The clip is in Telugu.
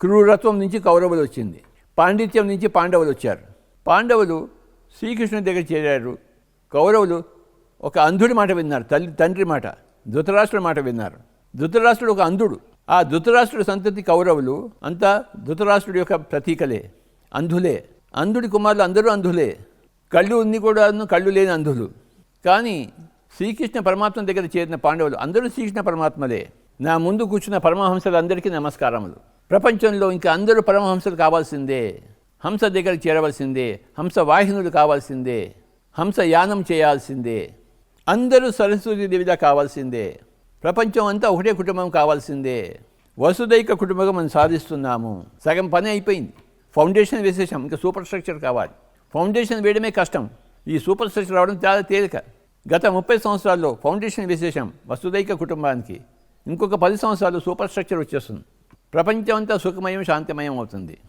క్రూరత్వం నుంచి కౌరవులు వచ్చింది. పాండిత్యం నుంచి పాండవులు వచ్చారు. పాండవులు శ్రీకృష్ణుని దగ్గర చేరారు. కౌరవులు ఒక అంధుడి మాట విన్నారు. తల్లి తండ్రి మాట ధృతరాష్ట్రుడి మాట విన్నారు. ధృతరాష్ట్రుడు ఒక అంధుడు. ఆ ధృతరాష్ట్రుడి సంతతి కౌరవులు అంతా ధృతరాష్ట్రుడి యొక్క ప్రతీకలే అంధులే. అంధుడి కుమారులు అందరూ అంధులే. కళ్ళు ఉంది కూడా కళ్ళు లేని అంధులు. కానీ శ్రీకృష్ణ పరమాత్మ దగ్గర చేరిన పాండవులు అందరూ శ్రీకృష్ణ పరమాత్మలే. నా ముందు కూర్చున్న పరమహంసలందరికీ నమస్కారములు. ప్రపంచంలో ఇంకా అందరూ పరమహంసలు కావాల్సిందే. హంస దగ్గర చేరవలసిందే. హంస వాహినులు కావాల్సిందే. హంస యానం చేయాల్సిందే. అందరూ సరస్వతి దేవిగా కావాల్సిందే. ప్రపంచం అంతా ఒకటే కుటుంబం కావాల్సిందే. వసుదైక కుటుంబంగా మనం సాధిస్తున్నాము. సగం పని అయిపోయింది. ఫౌండేషన్ వేసేసాం. ఇంకా సూపర్ స్ట్రక్చర్ కావాలి. ఫౌండేషన్ వేయడమే కష్టం. ఈ సూపర్ స్ట్రక్చర్ రావడం చాలా తేలిక. గత ముప్పై సంవత్సరాల్లో ఫౌండేషన్ వేసేసాం వసుదైక కుటుంబానికి. ఇంకొక పది సంవత్సరాలు సూపర్ స్ట్రక్చర్ వచ్చేస్తుంది. ప్రపంచం అంతా సుఖమయం శాంతిమయం అవుతుంది.